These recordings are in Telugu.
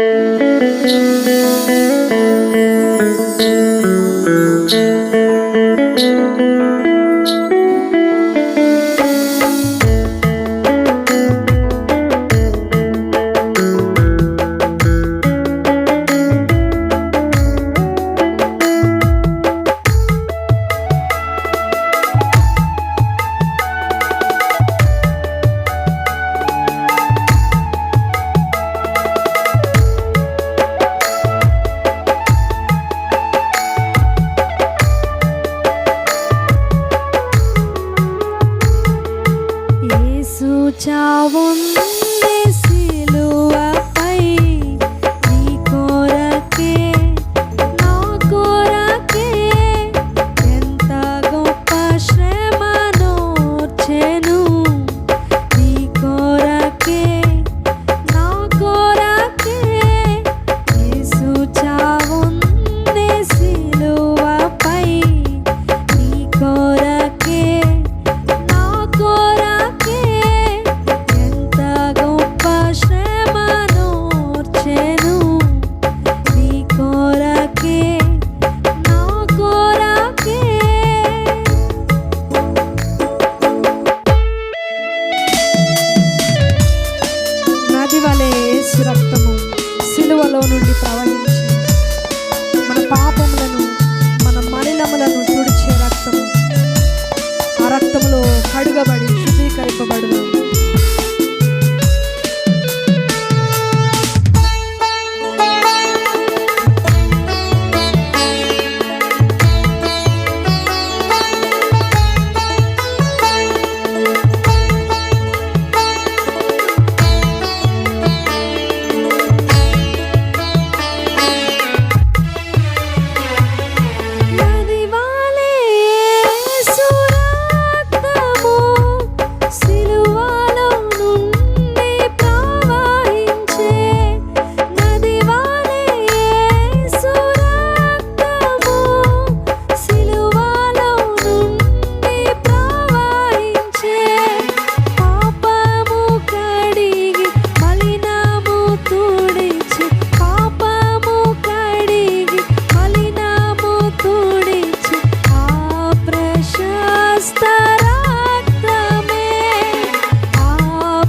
యేసు చావుంది ചാവുന്നു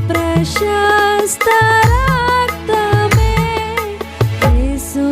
ప్రశస్త యేసు